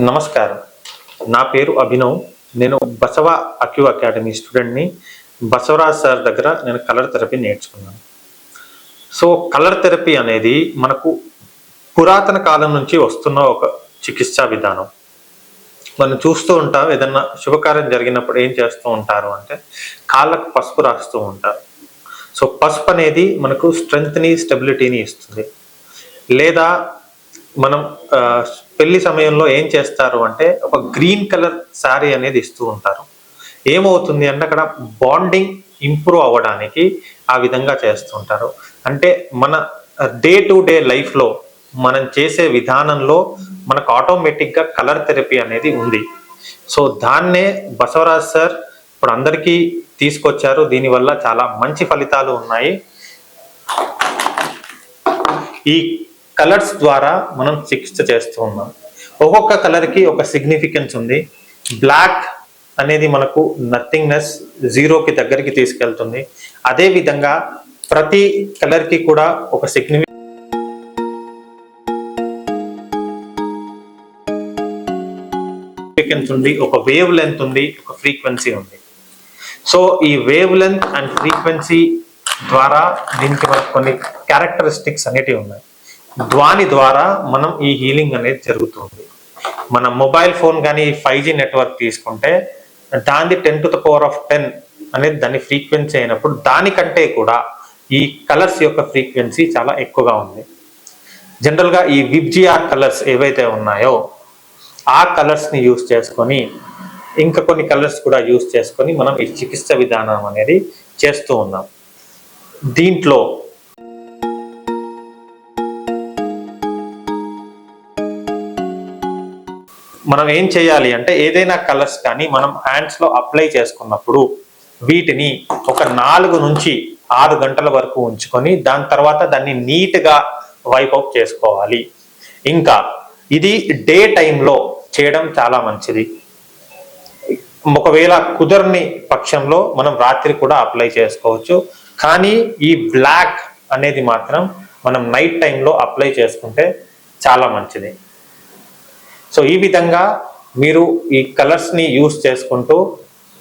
నమస్కారం. నా పేరు అభినవ్. నేను బసవ అక్యూ అకాడమీ స్టూడెంట్ని బసవరాజ్ సార్ దగ్గర నేను కలర్ థెరపీ నేర్చుకున్నాను. సో కలర్ థెరపీ అనేది మనకు పురాతన కాలం నుంచి వస్తున్న ఒక చికిత్సా విధానం. మనం చూస్తూ ఉంటాం ఏదన్నా శుభకార్యం జరిగినప్పుడు ఏం చేస్తూ ఉంటారు అంటే కాళ్ళకు పసుపు రాస్తూ ఉంటారు. సో పసుపు అనేది మనకు స్ట్రెంగ్త్ని స్టెబిలిటీని ఇస్తుంది. లేదా మనం పెళ్ళి సమయంలో ఏం చేస్తారు అంటే ఒక గ్రీన్ కలర్ శారీ అనేది ఇస్తూ ఉంటారు. ఏమవుతుంది అంటే అక్కడ బాండింగ్ ఇంప్రూవ్ అవ్వడానికి ఆ విధంగా చేస్తుంటారు అంటే మన డే టు డే లైఫ్లో మనం చేసే విధానంలో మనకు ఆటోమేటిక్గా కలర్ థెరపీ అనేది ఉంది. సో దాన్నే బసవరాజ్ సార్ ఇప్పుడు అందరికీ తీసుకొచ్చారు. దీనివల్ల చాలా మంచి ఫలితాలు ఉన్నాయి. ఈ కలర్స్ ద్వారా మనం చికిత్స చేస్తూ ఉన్నాం. ఒక్కొక్క కలర్కి ఒక సిగ్నిఫికెన్స్ ఉంది. బ్లాక్ అనేది మనకు నథింగ్నెస్ జీరోకి దగ్గరికి తీసుకెళ్తుంది. అదే విధంగా ప్రతి కలర్కి కూడా ఒక సిగ్నిఫి సిగ్నిఫికెన్స్ ఉంది. ఒక వేవ్ లెంత్ ఉంది. ఒక ఫ్రీక్వెన్సీ ఉంది. సో ఈ వేవ్ లెంత్ అండ్ ఫ్రీక్వెన్సీ ద్వారా దీనికి మనకు కొన్ని క్యారెక్టరిస్టిక్స్ అనేటివి ఉన్నాయి. ధ్వని ద్వారా మనం ఈ హీలింగ్ అనేది జరుగుతుంది. మన మొబైల్ ఫోన్ కానీ ఫైవ్ జీ నెట్వర్క్ తీసుకుంటే దాని ten to the power of ten అనేది దాని ఫ్రీక్వెన్సీ అయినప్పుడు దానికంటే కూడా ఈ కలర్స్ యొక్క ఫ్రీక్వెన్సీ చాలా ఎక్కువగా ఉంది. జనరల్గా ఈ విబ్జిఆర్ కలర్స్ ఏవైతే ఉన్నాయో ఆ కలర్స్ని యూస్ చేసుకొని ఇంకా కొన్ని కలర్స్ కూడా యూస్ చేసుకొని మనం ఈ చికిత్స విధానం అనేది చేస్తూ ఉన్నాం. దీంట్లో మనం ఏం చేయాలి అంటే ఏదైనా కలర్స్ కానీ మనం హ్యాండ్స్లో అప్లై చేసుకున్నప్పుడు వీటిని ఒక నాలుగు నుంచి ఆరు గంటల వరకు ఉంచుకొని దాని తర్వాత దాన్ని నీట్గా వైపౌట్ చేసుకోవాలి. ఇంకా ఇది డే టైంలో చేయడం చాలా మంచిది. ఒకవేళ కుదరని పక్షంలో మనం రాత్రి కూడా అప్లై చేసుకోవచ్చు. కానీ ఈ బ్లాక్ అనేది మాత్రం మనం నైట్ టైంలో అప్లై చేసుకుంటే చాలా మంచిది. సో ఈ విధంగా మీరు ఈ కలర్స్ని యూస్ చేసుకుంటూ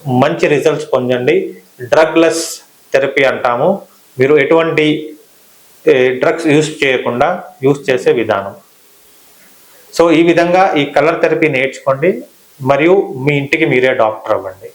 మంచి రిజల్ట్స్ పొందండి. డ్రగ్లెస్ థెరపీ అంటాము. మీరు ఎటువంటి డ్రగ్స్ యూస్ చేయకుండా యూస్ చేసే విధానం. సో ఈ విధంగా ఈ కలర్ థెరపీ నేర్చుకోండి. మరియు మీ ఇంటికి మీరే డాక్టర్ అవ్వండి.